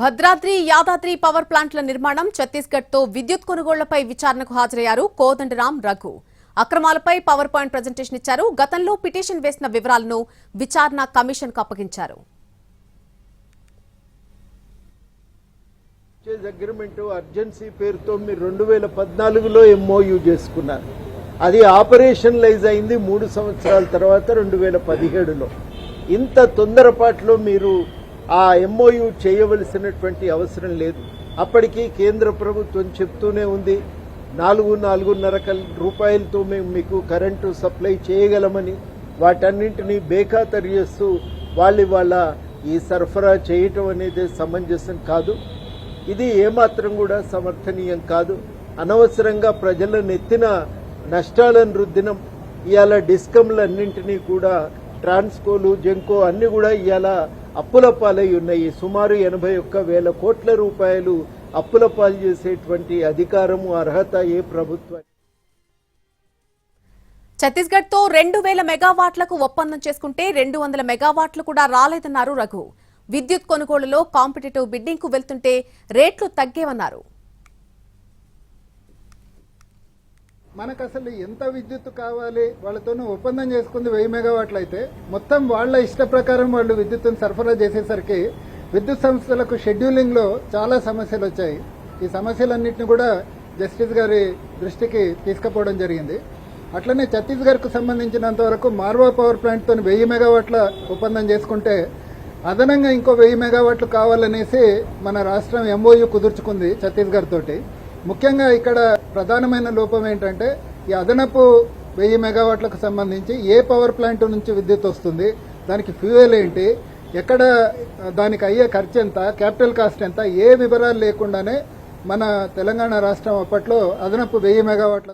Bhadradri Yadadri power ప్లాంట్ల నిర్మాణం ఛత్తీస్గఢ్తో విద్యుత్ కొనుగోళ్ళపై విచారణకు హాజరయ్యారు కోదండరాం రఘు. అక్రమాలపై పవర్ పాయింట్ ప్రజెంటేషన్ ఇచ్చారు. గతంలో పిటిషన్ వేసిన వివరాలను విచారణ కమిషన్కు అప్పగించారు అగ్రిమెంట్ అర్జెన్సీ పేరుతో మీరు రెండు వేల పద్నాలుగులో ఎంఓయూ చేసుకున్నారు. అది ఆపరేషనలైజ్ అయింది మూడు సంవత్సరాల తర్వాత రెండు వేల పదిహేడులో. ఇంత తొందరపాటులో మీరు ఆ ఎంఓయు చేయవలసినటువంటి అవసరం లేదు. అప్పటికి కేంద్ర ప్రభుత్వం చెప్తూనే ఉంది నాలుగు నాలుగున్నర కల్- రూపాయలతో మేము మీకు కరెంటు సప్లై చేయగలమని. వాటన్నింటినీ బేఖాతరు చేస్తూ వాళ్ళు వాళ్ళ ఈ సరఫరా చేయటం అనేది సమంజసం కాదు. ఇది ఏమాత్రం కూడా సమర్థనీయం కాదు. అనవసరంగా ప్రజల నెత్తిన నష్టాలను రుద్దినం. ఇవాళ డిస్కంలన్నింటినీ కూడా ట్రాన్స్కోలు జెంకో అన్ని కూడా ఇవాళ అప్పుల పాలై ఉన్నాయి. సుమారు ఎనభై ఒక్క వేల కోట్ల రూపాయలు అప్పుల పాలు చేసేటువంటి అధికారము అర్హత ఏ ప్రభుత్వం? ఛత్తీస్గఢ్తో రెండు వేల మెగావాట్లకు ఒప్పందం చేసుకుంటే రెండు వందల మెగావాట్లు కూడా రాలేదన్నారు రఘు. విద్యుత్ కొనుగోలులో కాంపిటేటివ్ బిడ్డింగ్కు వెళ్తుంటే రేట్లు తగ్గేవన్నారు. మనకు అసలు ఎంత విద్యుత్ కావాలి వాళ్ళతో ఒప్పందం చేసుకుంది వెయ్యి మెగావాట్లు అయితే మొత్తం వాళ్ళ ఇష్ట ప్రకారం వాళ్ళు విద్యుత్తును సరఫరా చేసేసరికి విద్యుత్ సంస్థలకు షెడ్యూలింగ్లో చాలా సమస్యలు వచ్చాయి ఈ సమస్యలన్నింటినీ కూడా జస్టిస్ గారి దృష్టికి తీసుకుపోవడం జరిగింది. అట్లనే ఛత్తీస్గఢ్కు సంబంధించినంత వరకు మార్వా పవర్ ప్లాంట్తో వెయ్యి మెగావాట్ల ఒప్పందం చేసుకుంటే అదనంగా ఇంకో వెయ్యి మెగావాట్లు కావాలనేసి మన రాష్ట్రం ఎంఓయూ కుదుర్చుకుంది ఛత్తీస్గఢ్ తోటి. ముఖ్యంగా ఇక్కడ ప్రధానమైన లోపం ఏంటంటే ఈ అదనపు వెయ్యి మెగావాట్లకు సంబంధించి ఏ పవర్ ప్లాంట్ నుంచి విద్యుత్ వస్తుంది దానికి ఫ్యూయల్ ఏంటి ఎక్కడ దానికి అయ్యే ఖర్చు ఎంత క్యాపిటల్ కాస్ట్ ఎంత ఏ వివరాలు లేకుండానే మన తెలంగాణ రాష్ట్రం అప్పట్లో అదనపు వెయ్యి మెగావాట్ల